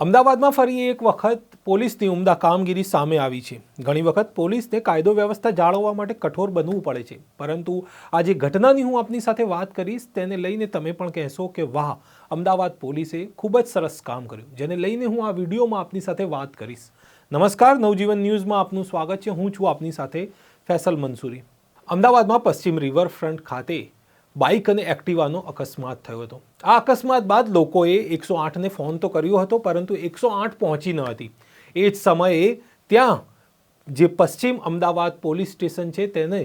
અમદાવાદમાં ફરી એક વખત પોલીસની ઉમદા કામગીરી સામે આવી છે. ઘણી વખત પોલીસને કાયદો વ્યવસ્થા જાળવવા માટે કઠોર બનવું પડે છે. પરંતુ આ જે ઘટનાની હું આપની સાથે વાત કરીશ, તેને લઈને તમે પણ કહેશો કે વાહ, અમદાવાદ પોલીસે ખૂબ જ સરસ કામ કર્યું. જેને લઈને હું આ વિડીયોમાં આપની સાથે વાત કરીશ. નમસ્કાર, નવજીવન ન્યૂઝમાં આપનું સ્વાગત છે. હું છું આપની સાથે ફેસલ મંસૂરી. અમદાવાદમાં પશ્ચિમ રિવરફ્રન્ટ ખાતે બાઇક અને એક્ટિવાનો અકસ્માત થયો હતો. આ અકસ્માત બાદ લોકોએ એકસો આઠને ફોન તો કર્યો હતો, પરંતુ એકસો આઠ પહોંચી ન હતી. એ જ સમયે ત્યાં જે પશ્ચિમ અમદાવાદ પોલીસ સ્ટેશન છે તેને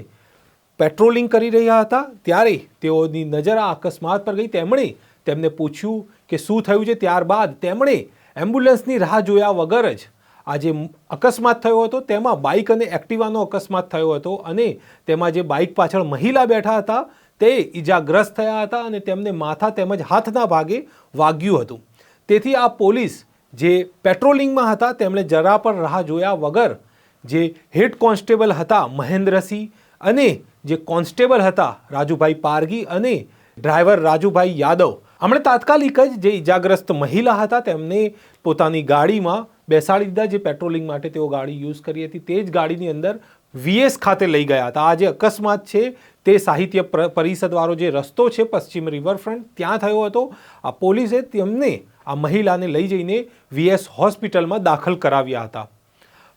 પેટ્રોલિંગ કરી રહ્યા હતા, ત્યારે તેઓની નજર આ અકસ્માત પર ગઈ. તેમણે તેમને પૂછ્યું કે શું થયું છે? ત્યારબાદ તેમણે એમ્બ્યુલન્સની રાહ જોયા વગર જ આ જે અકસ્માત થયો હતો, તેમાં બાઇક અને એક્ટિવાનો અકસ્માત થયો હતો અને તેમાં જે બાઇક પાછળ મહિલા બેઠા હતા તે ઈજાગ્રસ્ત થયા હતા અને તેમને માથા તેમજ હાથના ભાગે વાગ્યું હતું. તેથી આ પોલીસ જે પેટ્રોલિંગમાં હતા, તેમણે જરા પણ રાહ જોયા વગર જે હેડ કોન્સ્ટેબલ હતા મહેન્દ્રસિંહ અને જે કોન્સ્ટેબલ હતા રાજુભાઈ પારગી અને ડ્રાઈવર રાજુભાઈ યાદવ હમણે તાત્કાલિક જ જે ઈજાગ્રસ્ત મહિલા હતા, તેમને પોતાની ગાડીમાં બેસાડી દીધા. જે પેટ્રોલિંગ માટે તેઓ ગાડી યુઝ કરી હતી, તે જ ગાડીની અંદર વીએસ ખાતે લઈ ગયા હતા. આ જે અકસ્માત છે તે સાહિત્ય પ્ર- પરિષદવાળો જે રસ્તો છે પશ્ચિમ રિવરફ્રન્ટ, ત્યાં થયો હતો. આ પોલીસે તેમને આ મહિલાને લઈ જઈને વીએસ હોસ્પિટલમાં દાખલ કરાવ્યા હતા.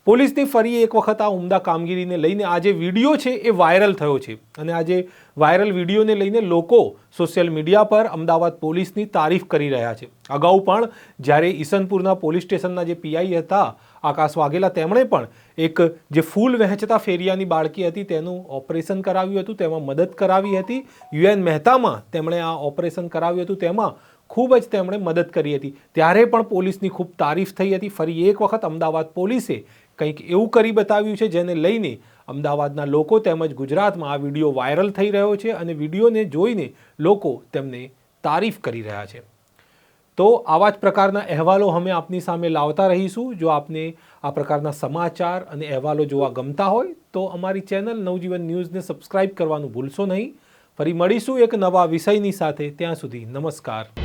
પોલીસની ફરી એક વખત આ ઉમદા કામગીરીને લઈને આ જે વીડિયો છે એ વાયરલ થયો છે. અને આ જે વાયરલ વિડીયોને લઈને લોકો સોશિયલ મીડિયા પર અમદાવાદ પોલીસની તારીફ કરી રહ્યા છે. અગાઉ પણ જ્યારે ઈસનપુરના પોલીસ સ્ટેશનના જે પીઆઈ હતા, આકાશ વાઘેલા, તેમણે પણ એક જે ફૂલ વહેંચતા ફેરિયાની બાળકી હતી, તેનું ઓપરેશન કરાવ્યું હતું, તેમાં મદદ કરાવી હતી. યુએન મહેતામાં તેમણે આ ઓપરેશન કરાવ્યું હતું, તેમાં ખૂબ જ તેમણે મદદ કરી હતી. ત્યારે પણ પોલીસની ખૂબ તારીફ થઈ હતી. ફરી એક વખત અમદાવાદ પોલીસે કંઈક એવું કરી બતાવ્યું છે જેને લઈને અમદાવાદના લોકો તેમજ ગુજરાતમાં આ વીડિયો વાયરલ થઈ રહ્યો છે અને વિડીયોને જોઈને લોકો તેમને તારીફ કરી રહ્યા છે. તો આવા જ પ્રકારના અહેવાલો અમે આપની સામે લાવતા રહીશું. જો આપને આ પ્રકારના સમાચાર અને અહેવાલો જોવા ગમતા હોય તો અમારી ચેનલ નવજીવન ન્યૂઝને સબસ્ક્રાઇબ કરવાનું ભૂલશો નહીં. ફરી મળીશું એક નવા વિષયની સાથે. ત્યાં સુધી નમસ્કાર.